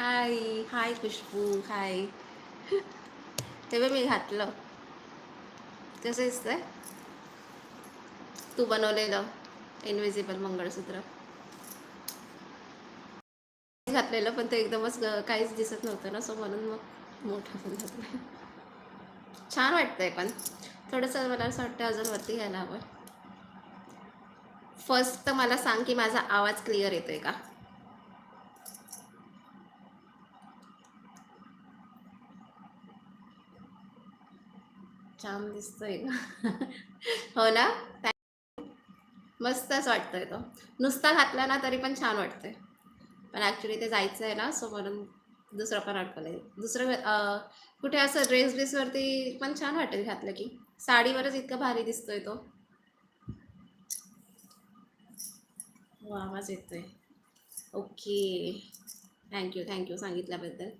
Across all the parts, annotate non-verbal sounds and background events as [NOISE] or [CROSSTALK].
हाय हाय खुशबू हाय तेव्हा मी घातलं कसं दिसतंय तू बनवलेलं इनविजिबल मंगळसूत्र घातलेलं पण ते एकदमच काहीच दिसत नव्हतं ना सो म्हणून मग मोठं पण घातलं छान वाटतंय पण. थोडंसं मला असं वाटतं अजून वरती घ्यायला हवं. फर्स्ट तर मला सांग की माझा आवाज क्लिअर येतोय का? छान दिसतोय. का हो ना? मस्तच वाटतोय तो. नुसता घातला ना तरी पण छान वाटतंय. पण ॲक्च्युली ते जायचं आहे ना सो म्हणून दुसरं पण अडकलं दुसरं कुठे असं ड्रेस ड्रेसवरती पण छान वाटेल घातलं की. साडीवरच इतका भारी दिसतोय तो. आवाज येतोय ओके. थँक्यू थँक्यू सांगितल्याबद्दल.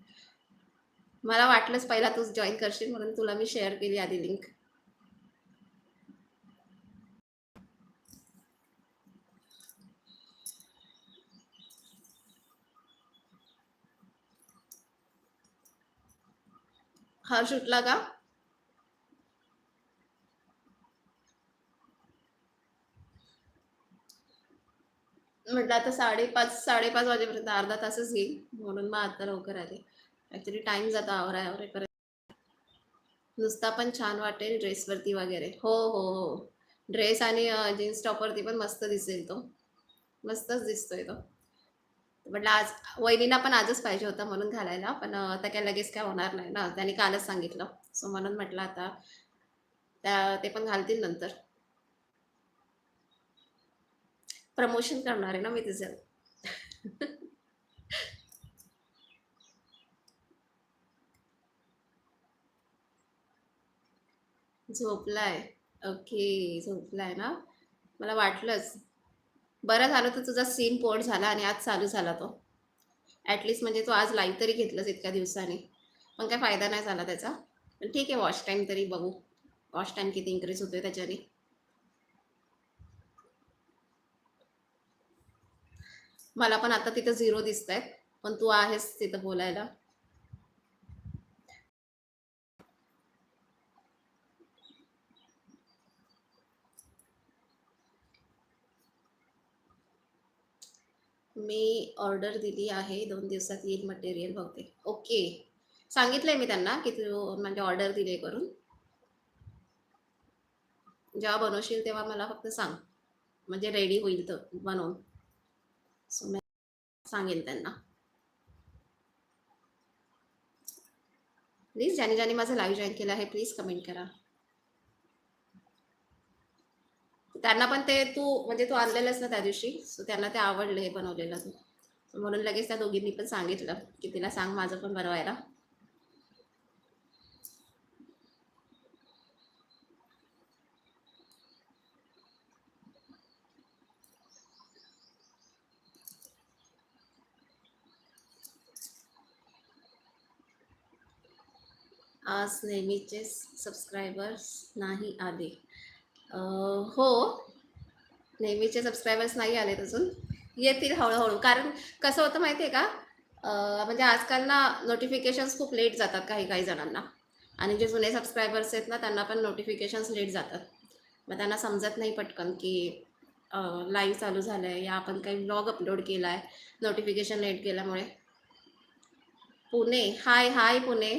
मला वाटलंच पहिला तूच जॉईन करशील म्हणून तुला मी शेअर केली आधी लिंक हर्ष उठला का? म्हटलं आता साडेपाच साडेपाच वाजेपर्यंत अर्धा तासच घेईल म्हणून मग आता लवकर आले. ॲक्च्युली टाईम जातो आवरा आवरेपर्यंत नुसता पण छान वाटेल ड्रेसवरती वगैरे. हो हो हो. ड्रेस आणि जीन्स टॉपवरती पण मस्त दिसेल तो. मस्तच दिसतोय तो. म्हटलं आज वहिनीला पण आजच पाहिजे होता म्हणून घालायला पण आता काय लगेच काय होणार नाही ना. त्यांनी कालच सांगितलं. सो म्हणून म्हटलं आता त्या ते पण घालतील नंतर. प्रमोशन करणार आहे ना मी तिचं. [LAUGHS] झोपलाय. ओके झोपलाय ना? मला वाटलंच. बरं झालं तर तुझा सीन पोर्ट झाला आणि आज चालू झाला तो. ॲटलिस्ट म्हणजे तू आज लाईव्ह तरी घेतलंच इतक्या दिवसांनी. पण काय फायदा नाही झाला त्याचा. पण ठीक आहे वॉच टाईम तरी बघू. वॉच टाईम किती इन्क्रीज होतोय त्याच्याने. मला पण आता तिथं झिरो दिसत आहेत पण तू आहेस तिथं बोलायला. मी ऑर्डर दिली आहे. दोन दिवसात येईल मटेरियल बहुतेक. ओके सांगितलंय मी त्यांना की तू म्हणजे ऑर्डर दिली करून. जेव्हा बनवशील तेव्हा मला फक्त सांग. म्हणजे रेडी होईल तर बनवून. सो मी सांगेन त्यांना. प्लीज ज्याने ज्याने माझं लाईव्ह जॉईन केलं आहे प्लीज कमेंट करा. त्यांना पण ते तू म्हणजे तू आणलेलंस ना त्या दिवशी सो त्यांना ते आवडलं हे बनवलेलं. तू म्हणून लगेच त्या दोघींनी पण सांगितलं की तिला सांग माझं पण बनवायला. आज नेहमीचे सबस्क्रायबर्स नाही आले. हो. नेहमीचे सबस्क्रायबर्स नाही आलेत अजून. येतील हळूहळू. कारण कसं होतं माहिती आहे का म्हणजे आजकाल ना नोटिफिकेशन्स खूप लेट जातात काही काही जणांना. आणि जे जुने सबस्क्रायबर्स आहेत ना त्यांना पण नोटिफिकेशन्स लेट जातात. मग त्यांना समजत नाही पटकन की लाईव्ह चालू झालं आहे या आपण काही ब्लॉग अपलोड केला आहे नोटिफिकेशन लेट केल्यामुळे पुणे. हाय हाय पुणे.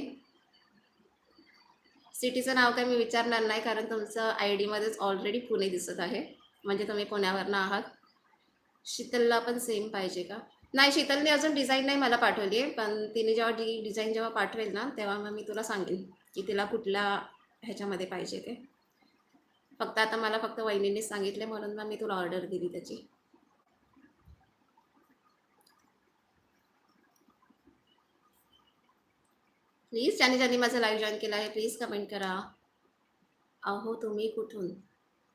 सिटीचं नाव काय मी विचारणार नाही कारण तुमचं आय डीमध्येच ऑलरेडी पुणे दिसत आहे. म्हणजे तुम्ही पुण्यावरनं आहात. शीतलला पण सेम पाहिजे का? नाही शीतलने अजून डिझाईन नाही मला पाठवली आहे पण तिने जेव्हा डी डिझाईन जेव्हा पाठवेल ना तेव्हा मग मी तुला सांगेन की तिला कुठल्या ह्याच्यामध्ये पाहिजे ते. फक्त आता मला फक्त वहिनींनीच सांगितले म्हणून मग मी तुला ऑर्डर दिली त्याची. प्लीज ज्याने ज्याने माझं लाईव्ह जॉईन केलं आहे प्लीज कमेंट करा. अहो तुम्ही कुठून?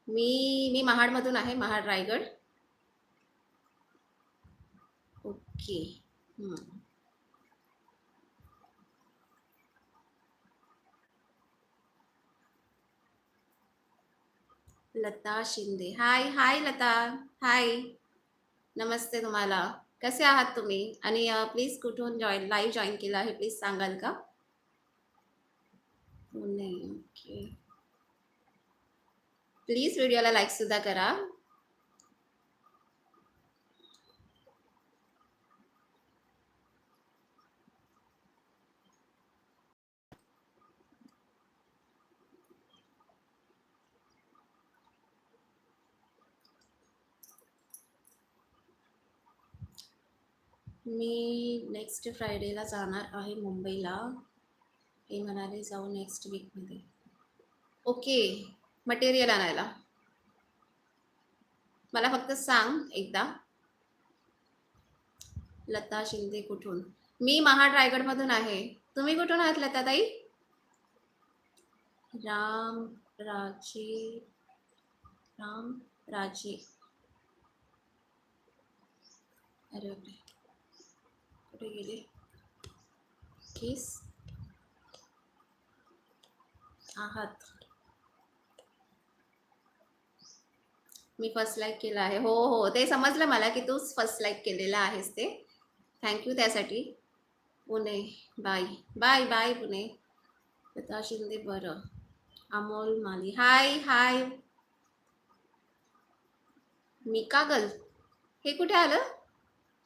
मी मी महाडमधून आहे Mahad Raigad. Okay Lata Shinde. Hi hi Lata. Hi नमस्ते तुम्हाला. कसे आहात तुम्ही? आणि प्लीज कुठून जॉईन लाईव्ह जॉईन केलं आहे प्लीज सांगाल का? हो, नाही ओके. प्लीज व्हिडिओला लाईक सुद्धा करा. मी नेक्स्ट फ्रायडेला जाणार आहे मुंबईला. हे म्हणाले जाऊ नेक्स्ट वीकमध्ये ओके मटेरियल आणायला. मला फक्त सांग एकदा. लता शिंदे कुठून? मी महा रायगडमधून आहे. तुम्ही कुठून आहात लताताई राम राजे राम राजे. अरे कुठे गेले? केस? आहात. मी फर्स्ट लाईक केलं आहे. हो हो. ते समजलं मला की तूच फर्स्ट लाईक केलेला आहेस ते. थँक्यू त्यासाठी. Pune. Bye bye bye Pune. Lata Shinde बरं. अमोल माली. हाय हाय मिकागल हे कुठे आलं?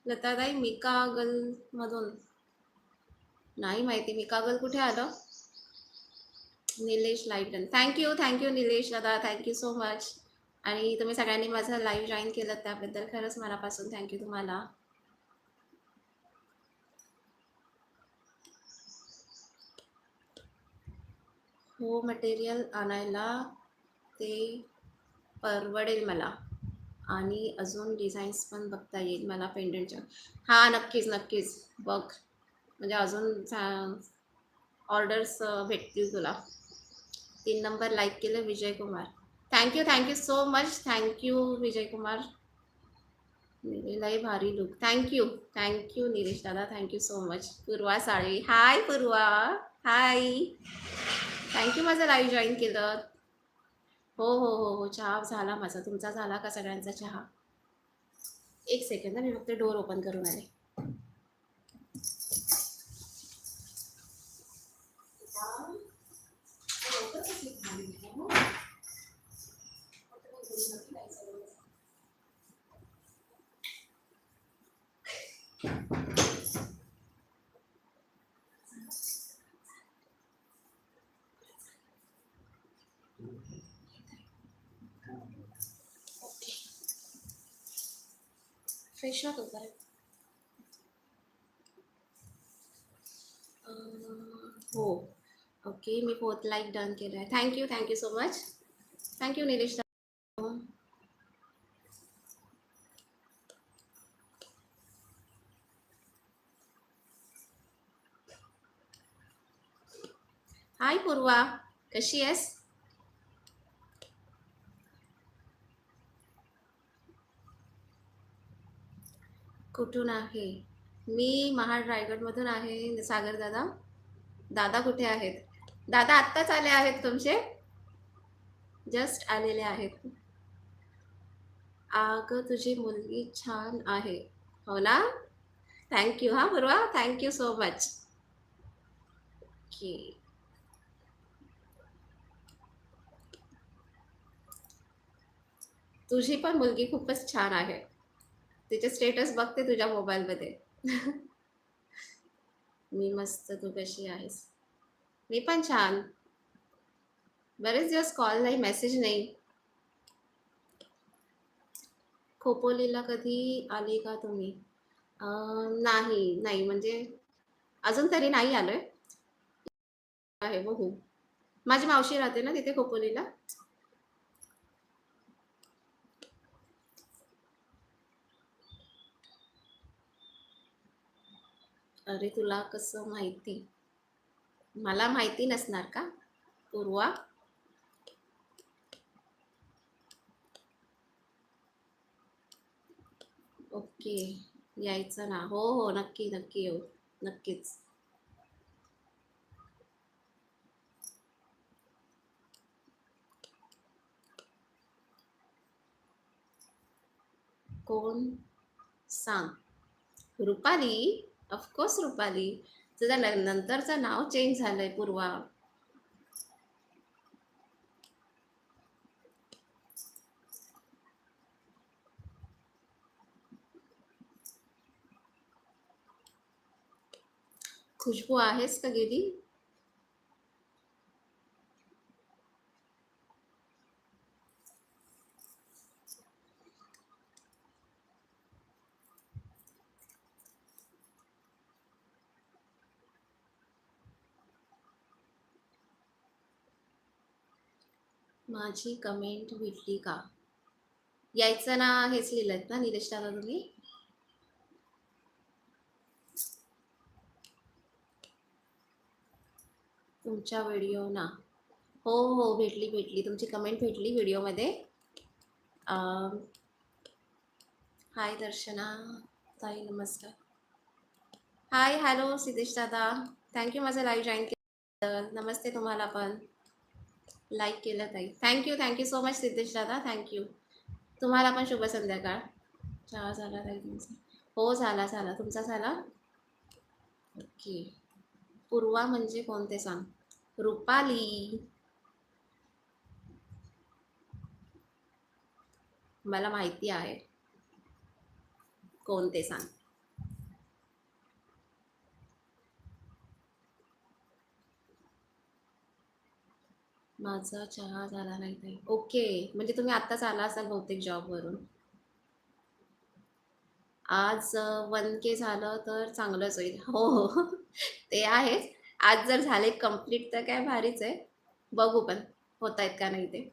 लताताई मिकागलमधून नाही माहिती. मिकागल कुठे आलं? Nilesh lighten. Thank you thank you Nilesh दादा. थँक्यू सो मच आणि तुम्ही सगळ्यांनी माझं लाईव्ह जॉईन केलं त्याबद्दल खरंच मनापासून थँक्यू तुम्हाला. हो मटेरियल आणायला ते परवडेल मला. आणि अजून डिझाईन्स पण बघता येईल मला पेंडंटच्या हां नक्कीच नक्कीच. बघ. म्हणजे अजून ऑर्डर्स भेटतील तुला. तीन नंबर लाईक केलं Vijay Kumar. Thank you thank you so much thank you Vijay Kumar. निलेलाही भारी look thank you thank you Nilesh दादा thank you so much Purva Salvi hi Purva. Hi thank you माझं live join केलं. हो हो हो हो. चहा झाला माझा. तुमचा झाला का सगळ्यांचा चहा? एक सेकंद मी फक्त डोर ओपन करून आले. ओके फ्रेश होतो का हो ओके मी फोर्थ लाईक डन केलं आहे thank you thank you so much thank you Nilesh दा- हाय पूर्वा कशी आहेस? कुठून आहे? मी महाड रायगडमधून आहे सागर दादा. दादा कुठे आहेत? दादा आत्ताच आले आहेत तुमचे? जस्ट आलेले आहेत. आग तुझी मुलगी छान आहे. हो ना? थँक्यू हा Purva. Thank you so much okay तुझी पण मुलगी खूपच छान आहे. तिचे स्टेटस बघते तुझ्या मोबाईलमध्ये मी मस्त तू कशी आहेस. मी पण छान. बरेच दिवस कॉल नाही मेसेज नाही. खोपोलीला कधी आले का तुम्ही? नाही नाही म्हणजे अजून तरी नाही आलोय. आहे बघू. माझी मावशी राहते ना तिथे खोपोलीला. अरे तुला कसं माहिती? मला माहिती नसणार का? पूर्वा? ओके यायचं ना. हो हो नक्की नक्की येऊ. नक्कीच. कोण? सांग. रुपाली? ऑफकोर्स रुपाली तुझं नंतरचं नाव चेंज झालंय पूर्वा. खुशबू आहेस का गेली? माझी कमेंट भेटली का? यायचं ना हेच लिहिलंय ना निलेश दादा तुम्ही? तुमच्या व्हिडिओ ना. हो हो भेटली भेटली. तुमची कमेंट भेटली व्हिडिओमध्ये हाय दर्शना. ताई नमस्कार. हाय हॅलो सिद्धेश दादा. थँक्यू माझं लाईव्ह जॉईन केलं. नमस्ते तुम्हाला पण. लाईक केलं ताई. Thank you thank you so much Siddhesh दादा. थँक्यू तुम्हाला पण शुभ संध्याकाळ. चहा झाला ताई तुमचा. हो झाला झाला. तुमचा झाला? ओके. पूर्वा म्हणजे कोणते सांग? रुपाली. मला माहिती आहे. कोणते सांग? माझा चहा झाला नाही ताई. ओके. म्हणजे तुम्ही आत्ताच आला असाल बहुतेक जॉबवरून आज वन के झालं तर चांगलंच होईल. [LAUGHS] हो हो. ते आहेच. आज जर झाले कंप्लीट तर काय भारीच आहे. बघू पण होत आहेत का नाही ते.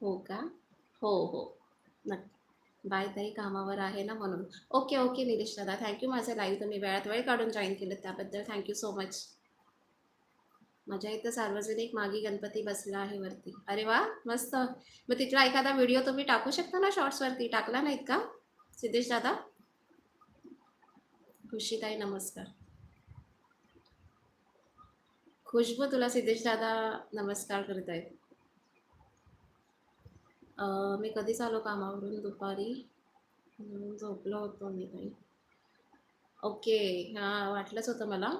हो का? हो हो. नक्की. बाय ताई कामावर आहे ना म्हणून. ओके ओके निलेश दादा. थँक्यू माझं लाईव्ह तुम्ही वेळात वेळ काढून जॉईन केलं त्याबद्दल. थँक्यू सो मच माझ्या इथं सार्वजनिक मागी गणपती बसला आहे वरती. अरे वा मस्त. मग तिथला एखादा व्हिडिओ तुम्ही टाकू शकता ना शॉर्ट्सवरती टाकला नाहीत का? सिद्धेश दादा? खुशीताई नमस्कार. खुशबू तुला सिद्धेश दादा नमस्कार करत आहेत मी कधीच आलो कामावरून? दुपारी? झोपलो होतो मी काही. ओके. हां वाटलंच होतं मला.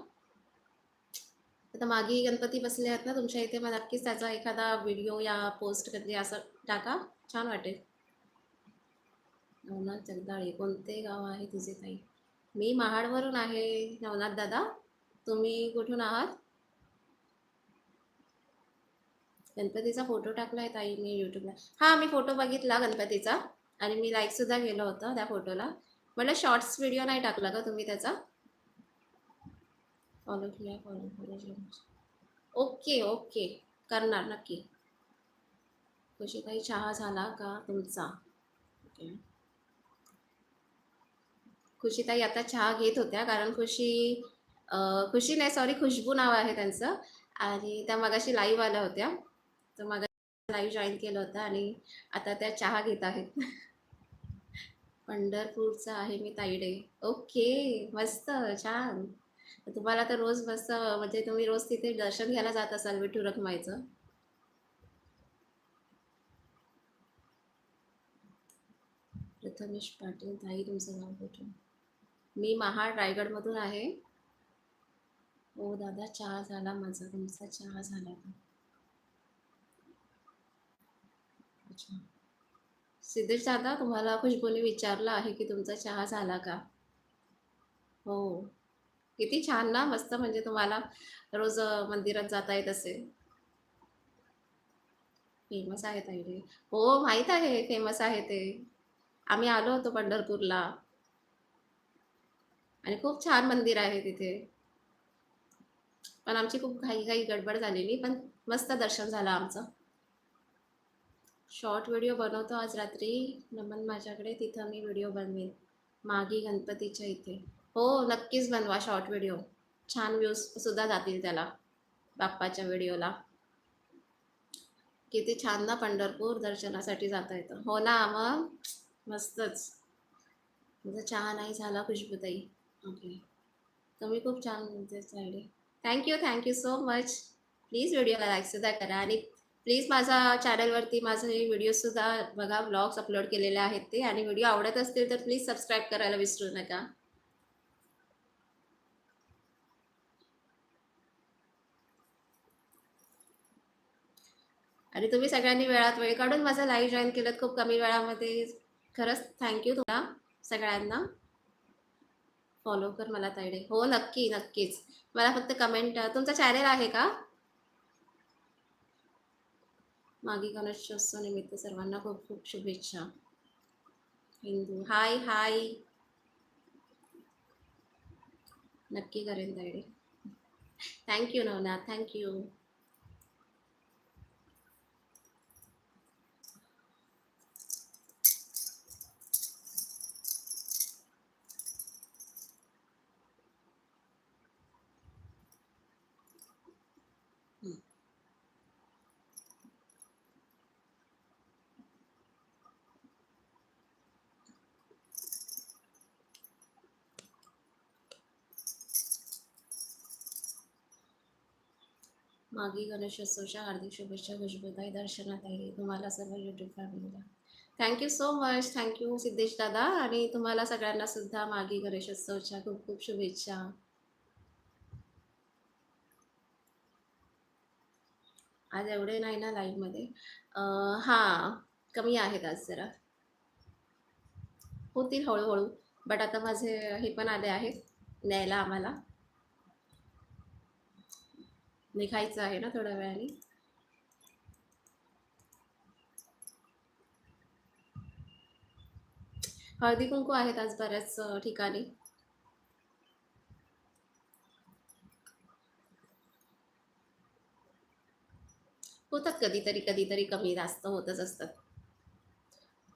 आता मागे गणपती बसले आहेत ना तुमच्या इथे मग नक्कीच त्याचा एखादा व्हिडिओ या पोस्ट कधी असं टाका. छान वाटेल. नवनाथ जगदाळे कोणते गाव आहे तुझे ताई? मी महाडवरून आहे नवनाथ दादा. तुम्ही कुठून आहात? गणपतीचा फोटो टाकला आहे ताई मी यूट्यूबला हां मी फोटो बघितला गणपतीचा. आणि मी लाईकसुद्धा गेलो होतं त्या फोटोला म्हटलं शॉर्ट्स व्हिडिओ नाही टाकला का तुम्ही त्याचा. फॉलो केला फॉलो फॉलो ओके ओके करणार नक्की कशी काही चहा झाला का तुमचा ओके खुशीताई आता चहा घेत होत्या कारण खुशी खुशी नाही सॉरी खुशबू नाव आहे त्यांचं आणि त्या मगाशी लाईव्ह आल्या होत्या तर मग लाईव्ह जॉईन केलं होतं आणि आता त्या चहा घेत आहेत पंढरपूरचं आहे मी ताईडे ओके मस्त छान तुम्हाला तर रोज मस्त म्हणजे तुम्ही रोज तिथे दर्शन घ्यायला जात असाल विठू रखमाईचं. प्रथमेश पाटील ताई तुमचं नाव कुठून? मी महाड रायगडमधून आहे. हो दादा चहा झाला माझा तुमचा चहा झाला का? अच्छा. सिद्धेश दादा तुम्हाला खुशबूने विचारलं आहे की तुमचा चहा झाला का? हो. किती छान ना मस्त म्हणजे तुम्हाला रोज मंदिरात जाता येत असेल. फेमस आहे ताईडे हो माहीत आहे फेमस आहे ते. आम्ही आलो होतो पंढरपूरला. आणि खूप छान मंदिर आहे तिथे. पण आमची खूप घाई घाई गडबड झालेली पण मस्त दर्शन झालं आमचं. शॉर्ट व्हिडिओ बनवतो आज रात्री. नमन माझ्याकडे तिथं मी व्हिडिओ बनवेन. मागी गणपतीच्या इथे. हो नक्कीच बनवा शॉर्ट व्हिडिओ छान व्ह्यूज सुद्धा जातील त्याला बाप्पाच्या व्हिडिओला किती छान ना पंढरपूर दर्शनासाठी जाता येतं. हो ना मग? मस्तच. माझा चहा नाही झाला खुशबूताई. ओके. तुम्ही खूप छान म्हणते Sayade thank you thank you so much please व्हिडिओला लाईक सुद्धा करा. आणि प्लीज माझ्या चॅनलवरती माझे व्हिडिओसुद्धा बघा व्लॉग्स अपलोड केलेले आहेत ते. आणि व्हिडिओ आवडत असतील तर प्लीज सबस्क्राईब करायला विसरू नका. आणि तुम्ही सगळ्यांनी वेळात वेळ काढून माझं लाईव्ह जॉईन केलं खूप कमी वेळामध्ये. खरंच थँक्यू तुम्हाला सगळ्यांना. फॉलो कर मला तायडे हो नक्की नक्कीच. मला फक्त कमेंट तुमचा चॅनेल आहे का? मागे गणेशोत्सव निमित्त सर्वांना खूप खूप शुभेच्छा. हिंदू. हाय हाय नक्की करेन तायडे थँक्यू नवनाथ. थँक्यू मागी गणेशोत्सवच्या हार्दिक शुभेच्छा खुशबुताई दर्शनात आहे. तुम्हाला सर्व यूट्यूब फॅमिलीला thank you so much thank you Siddhesh दादा. आणि तुम्हाला सगळ्यांना सुद्धा मागी गणेशोत्सवच्या खूप खूप शुभेच्छा. आज एवढे नाही ना लाईव्हमध्ये हां कमी आहेत आज जरा. होतील हळूहळू बट आता माझे हे पण आले आहेत न्यायला आम्हाला. निघायचं आहे ना थोड्या वेळाने. हळदी कुंकू आहेत आज बऱ्याच ठिकाणी. होतात कधीतरी कधीतरी कमी जास्त होतच असतात.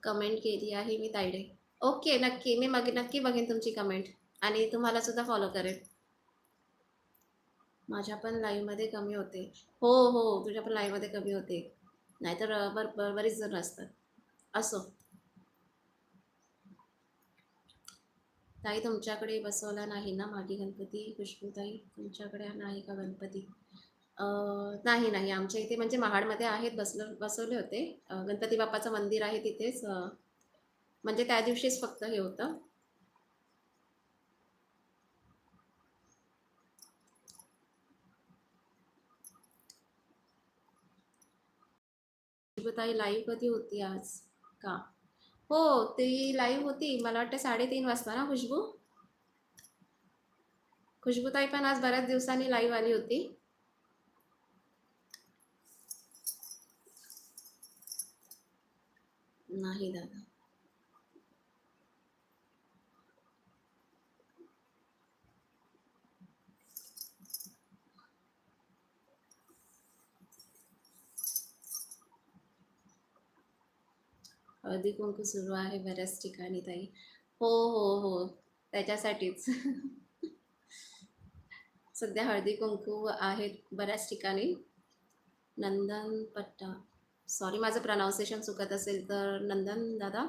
कमेंट केली आहे मी तायडे ओके नक्की. मी मग नक्की बघेन तुमची कमेंट. आणि तुम्हाला सुद्धा फॉलो करेन. माझ्या पण लाईव्हमध्ये कमी होते. हो हो तुझ्या पण लाईव्हमध्ये कमी होते. नाहीतर बर बर बरीच जण असतात. असो. ताई तुमच्याकडे बसवला नाही ना मागे गणपती? खुशबूताई तुमच्याकडे नाही का गणपती? नाही नाही. आमच्या इथे म्हणजे महाडमध्ये आहेत बसलं बसवले होते. गणपती बाप्पाचं मंदिर आहे तिथेच. म्हणजे त्या दिवशीच फक्त हे होतं. शुभताई लाईव्ह कधी होती आज? का? हो ती लाईव्ह होती. मला वाटतं साडेतीन वाजता ना खुशबू? खुशबूताई पण आज बऱ्याच दिवसांनी लाईव्ह आली होती. नाही दादा. हळदी कुंकू सुरू आहे बऱ्याच ठिकाणी ताई. हो हो हो. त्याच्यासाठीच. [LAUGHS] सध्या हळदी कुंकू आहेत बऱ्याच ठिकाणी. नंदन पट्टा. सॉरी माझं प्रनाऊन्सिएशन चुकत असेल तर नंदन दादा.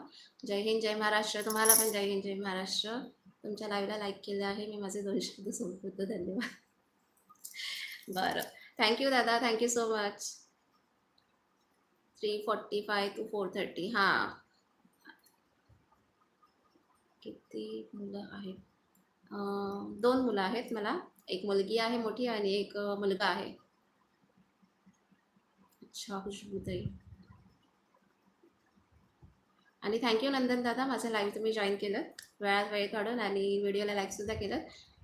जय हिंद जय महाराष्ट्र. तुम्हाला पण जय हिंद जय महाराष्ट्र. तुमच्या लाईव्हला लाईक केलं आहे. मी माझे दोन शब्द संपवतो. धन्यवाद. [LAUGHS] बरं. थँक्यू दादा. Thank you so much three forty five two four thirty हां. किती मुलं आहेत? दोन मुलं आहेत मला. एक मुलगी आहे मोठी आणि एक मुलगा आहे. अच्छा खुशबूताई आणि थँक्यू नंदन दादा माझं लाईव्ह तुम्ही जॉईन केलं. वेळात वेळ काढून आणि व्हिडिओला लाईकसुद्धा केलं.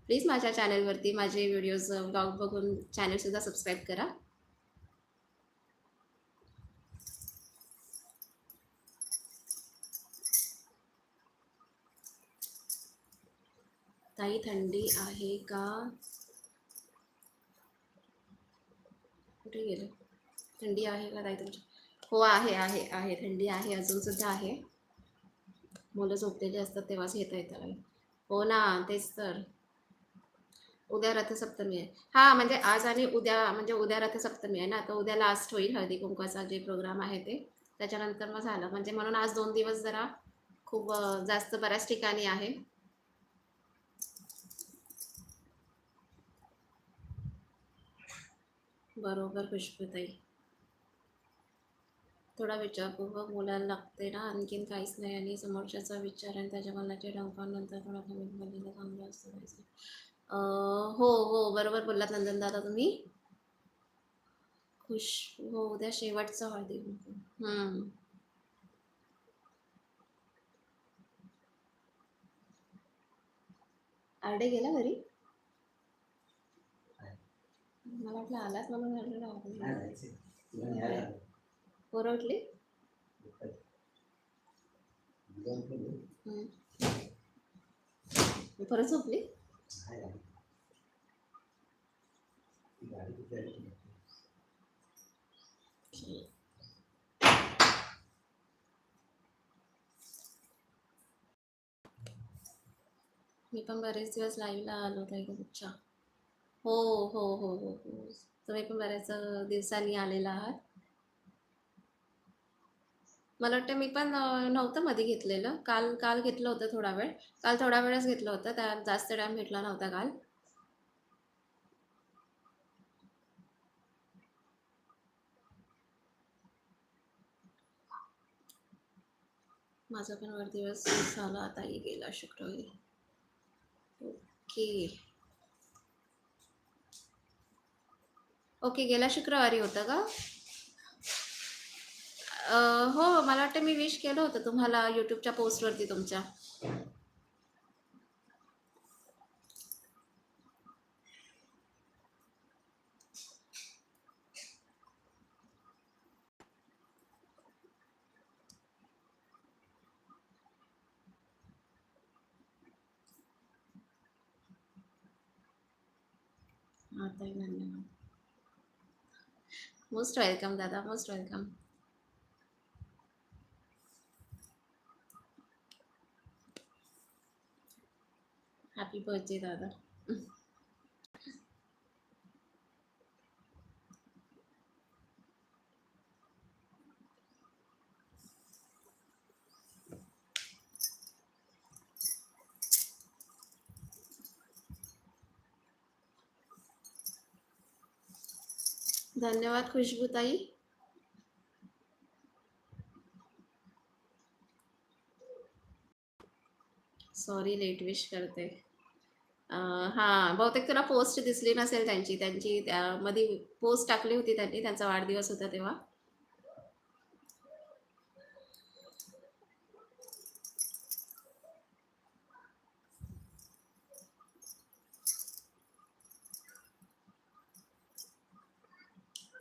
प्लीज माझ्या चॅनलवरती माझे व्हिडिओज ब्लॉग बघून चॅनलसुद्धा सबस्क्राईब करा. ताई थंडी आहे का? कुठे गेलं? थंडी आहे का ताई तुमची? हो आहे आहे आहे. थंडी आहे अजून सुद्धा आहे. मुलं झोपलेली असतात तेव्हाच घेता येतं हो ना तेच तर. उद्या रथसप्तमी आहे. हा म्हणजे आज आणि उद्या म्हणजे उद्या रथसप्तमी आहे ना? तर उद्या लास्ट होईल हळदी कुंकवाचा जे प्रोग्राम आहे ते. त्याच्यानंतर मग झालं. म्हणजे म्हणून आज दोन दिवस जरा खूप जास्त बऱ्याच ठिकाणी आहे. बरोबर खुशबूताई थोडा विचारपूर्वक बोलायला लागते ना आणखीन काहीच नाही. आणि समोरच्याचा विचार आणि त्याच्या मनाचे डंकानंतर थोडा कमी बोललेलं चांगलं असतं पाहिजे हो हो बरोबर बोललात नंदन दादा तुम्ही. खुश हो उद्या शेवटचा हळदी हम्म. आरडे गेला घरी? मला वाटलं आलाच म्हणून आरडे राहते पोरं उठली हम्म. परत झोपली? मी पण बरेच दिवस लाईव्हला आलो होतो ग्रुपच्या हो हो हो हो हो. तुम्ही पण बऱ्याच दिवसांनी आलेला आहात. मला वाटतं मी पण नव्हतं मध्ये घेतलेलं. काल काल घेतलं होतं थोडा वेळ. काल थोडा वेळच घेतलं होतं. त्या जास्त टाइम भेटला नव्हता काल. माझा पण वाढदिवस झाला. आता गेला शुक्रवारी. ओके. ओके गेल्या शुक्रवारी होतं का? हो मला वाटतं मी विश केलं होतं तुम्हाला यूट्यूबच्या पोस्टवरती तुमच्या हा ताई धन्यवाद मोस्ट वेलकम दादा मोस्ट वेलकम हॅपी बर्थडे दादा धन्यवाद खुशबूताई. सॉरी लेट विश करते. हां बहुतेक तुला पोस्ट दिसली नसेल त्यांची त्यांची त्यामध्ये पोस्ट टाकली होती त्यांनी त्यांचा वाढदिवस होता तेव्हा.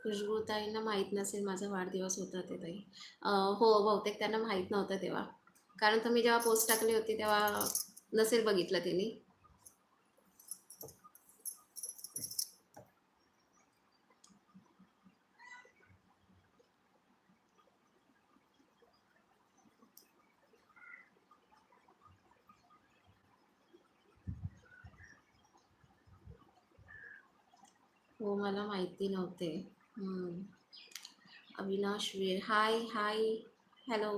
खुशबूताईंना माहीत नसेल माझा वाढदिवस होता ते ताई. हो बहुतेक त्यांना माहीत नव्हतं तेव्हा. कारण तुम्ही जेव्हा पोस्ट टाकली होती तेव्हा नसेल बघितलं त्यांनी. हो मला माहिती नव्हते. अविनाश वीर हाय हाय हॅलो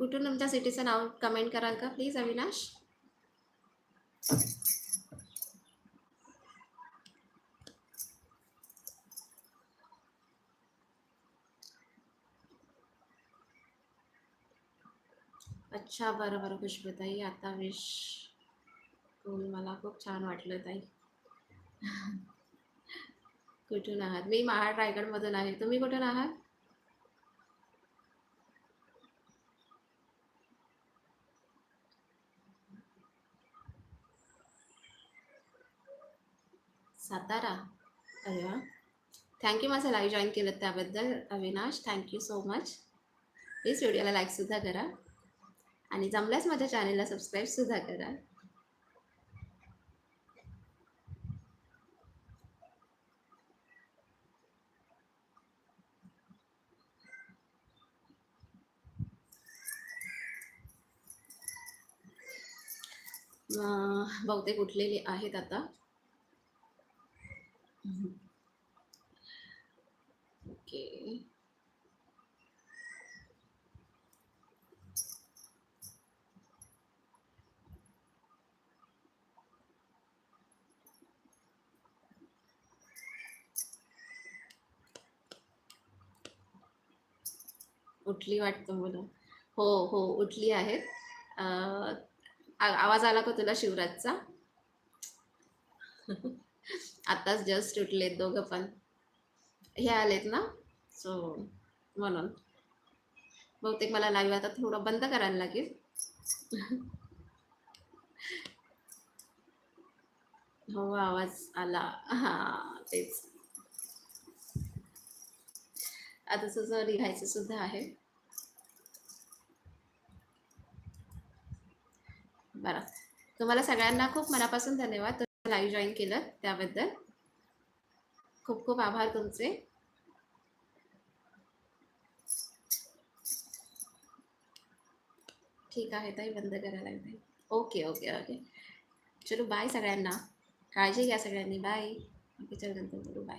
कुठून तुमच्या सिटीचं नाव कमेंट कराल का प्लीज अविनाश अच्छा बरं बरं खुशबूताई आता विश करून मला खूप छान वाटलं ताई. [LAUGHS] कुठून आहात? मी महाड रायगडमधून आहे. तुम्ही कुठून आहात? सातारा? अरे वा. थँक्यू माझं लाईव्ह जॉईन केलं त्याबद्दल Avinash. Thank you so much please व्हिडिओला लाईकसुद्धा करा. आणि जमल्यास माझ्या चॅनेलला सबस्क्राईबसुद्धा करा. बहुतेक उठलेले आहेत आता ओके उठली वाटतं मुलं हो हो उठली आहेत. आ- आवाज आला का तुला शिवराजचा? [LAUGHS] आताच जस्ट उठलेत दोघं पण. हे आलेत ना? सो म्हणून. बहुतेक मला लाईव्ह आता थोडं बंद करायला लागेल. [LAUGHS] हो आवाज आला. हा तेच. आता तुझं लिहायचं सुद्धा आहे. बरं. तुम्हाला सगळ्यांना खूप मनापासून धन्यवाद. तुम्ही लाईव्ह जॉईन केलं त्याबद्दल. खूप खूप आभार तुमचे. ठीक आहे ताई बंद करायला लागते ओके ओके ओके चलो बाय सगळ्यांना. काळजी घ्या सगळ्यांनी. बाय ओके चल नंतर बोलू बाय